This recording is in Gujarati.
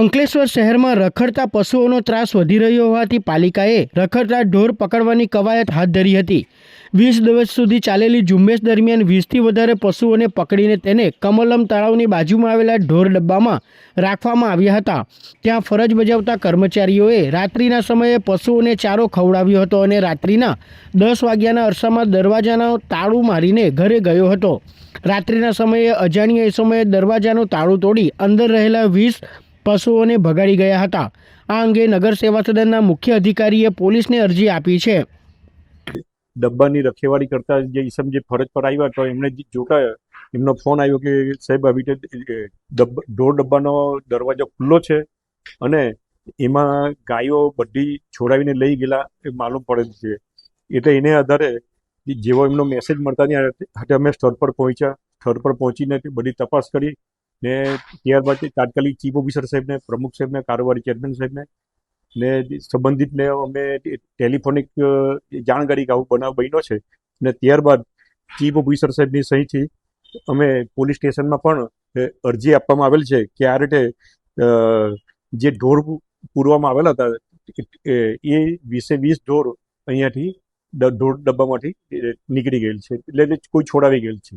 અંકલેશ્વર શહેરમાં રખડતા પશુઓનો ત્રાસ વધી રહ્યો હોવાથી પાલિકાએ રખડતા ઢોર પકડવાની કવાયત હાથ ધરી હતી. વીસ દિવસ સુધી ચાલેલી ઝુંબેશ દરમિયાન વીસથી વધારે પશુઓને પકડીને તેને કમલમ તળાવની બાજુમાં આવેલા ઢોર ડબ્બામાં રાખવામાં આવ્યા હતા. ત્યાં ફરજ બજાવતા કર્મચારીઓએ રાત્રિના સમયે પશુઓને ચારો ખવડાવ્યો હતો અને રાત્રિના દસ વાગ્યાના અરસામાં દરવાજાના તાળું મારીને ઘરે ગયો હતો. રાત્રિના સમયે અજાણ્યા સમયે દરવાજાનું તાળું તોડી અંદર રહેલા વીસ પશુઓને ભગાડી ગયા હતા. આ અંગે નગર સેવા સદનના મુખ્ય અધિકારીએ પોલીસને અરજી આપી છે. ડબ્બાની રખેવાળી કરતા જે ઈસમ જે ફરજ પર આવ્યા તો એમણે જોતા એમનો ફોન આવ્યો કે સાહેબ, આવી ઢોર ડબ્બાનો દરવાજો ખુલ્લો છે અને એમાં ગાયો બધી છોડાવીને લઈ ગયેલા એ માલુમ પડે છે. એટલે એને આધારે જેવો એમનો મેસેજ મળતા ત્યાં અમે સ્થળ પર પહોંચ્યા. સ્થળ પર પહોંચીને બધી તપાસ કરી. ને ત્યારબાદ તાત્કાલિક ચીફ ઓફિસર સાહેબને, પ્રમુખ સાહેબને, કારોબારી ચેરમેન સાહેબને ને સંબંધિતને અમે ટેલિફોનિક જાણકારી કે આવું બનાવ બન્યો છે. ને ત્યારબાદ ચીફ ઓફિસર સાહેબની સહીથી અમે પોલીસ સ્ટેશનમાં પણ અરજી આપવામાં આવેલ છે કે આ રીતે જે ઢોર પૂરવામાં આવેલા હતા, એ વીસે વીસ ઢોર અહીંયાથી ઢોર ડબ્બામાંથી નીકળી ગયેલ છે. એટલે કોઈ છોડાવી ગયેલ છે.